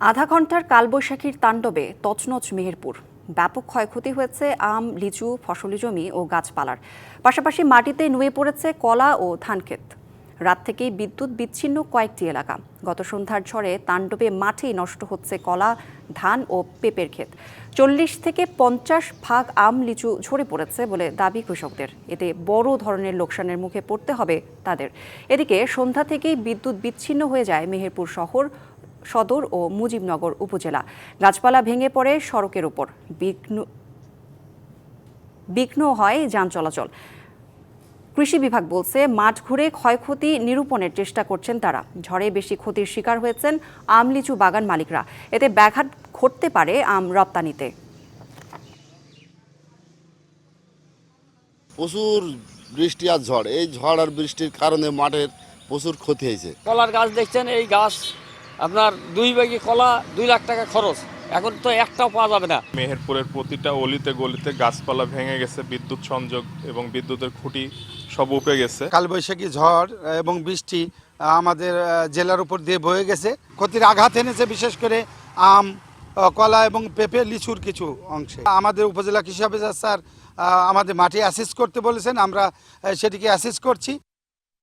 আধা ঘণ্টার কালবৈশাখীর তাণ্ডবে তছনছ মেহেরপুর। ব্যাপক ক্ষয়ক্ষতি হয়েছে আম, লিচু, ফসলি জমি ও গাছপালার। পাশাপাশি মাটিতে নুয়ে পড়েছে কলা ও ধানক্ষেত রাত থেকেই বিদ্যুৎ বিচ্ছিন্ন কয়েকটি এলাকা। গত সন্ধ্যার ঝড়ে তাণ্ডবে মাঠেই নষ্ট হচ্ছে কলা, ধান ও পেঁপের ক্ষেত। চল্লিশ থেকে পঞ্চাশ ভাগ আম, লিচু ঝরে পড়েছে বলে দাবি কৃষকদের। এতে বড় ধরনের লোকসানের মুখে পড়তে হবে তাদের। এদিকে সন্ধ্যা থেকেই বিদ্যুৎ বিচ্ছিন্ন হয়ে যায় মেহেরপুর শহর সদর ও মুজিবনগর উপজেলা। গাছপালা ভেঙে পড়ে সড়কের উপর। বিঘ্ন বিঘ্ন হয় যান চলাচল। কৃষি বিভাগ বলছে মাঠ ঘুরে ক্ষয়ক্ষতি নিরূপণের চেষ্টা করছেন তারা। ঝড়ে বেশি ক্ষতির শিকার হয়েছেন আম লিচু বাগান মালিকরা। এতে ব্যাঘাত ঘটতে পারে আম রপ্তানিতে। প্রচুর বৃষ্টি আর ঝড়। এই ঝড় আর বৃষ্টির কারণে মাঠের প্রচুর ক্ষতি হয়েছে। কলার গাছ দেখছেন এই গাছ আপনার দুই ব্যাগি কলা দুই লাখ টাকা খরচ। এখন তো একটাও পাওয়া যাবে না। মেহেরপুরের প্রতিটা অলিতে গলিতে গাছপালা ভেঙে গেছে বিদ্যুৎ সংযোগ এবং বিদ্যুতের খুঁটি সব উপে গেছে। কালবৈশাখী ঝড় এবং বৃষ্টি আমাদের জেলার উপর দিয়ে বয়ে গেছে। ক্ষতির আঘাত এনেছে বিশেষ করে আম কলা এবং পেঁপে লিচুর কিছু অংশে। আমাদের উপজেলা কৃষি অফিসার স্যার আমাদের মাঠে অ্যাসিস্ট করতে বলেছেন আমরা সেটিকে অ্যাসিস্ট করছি।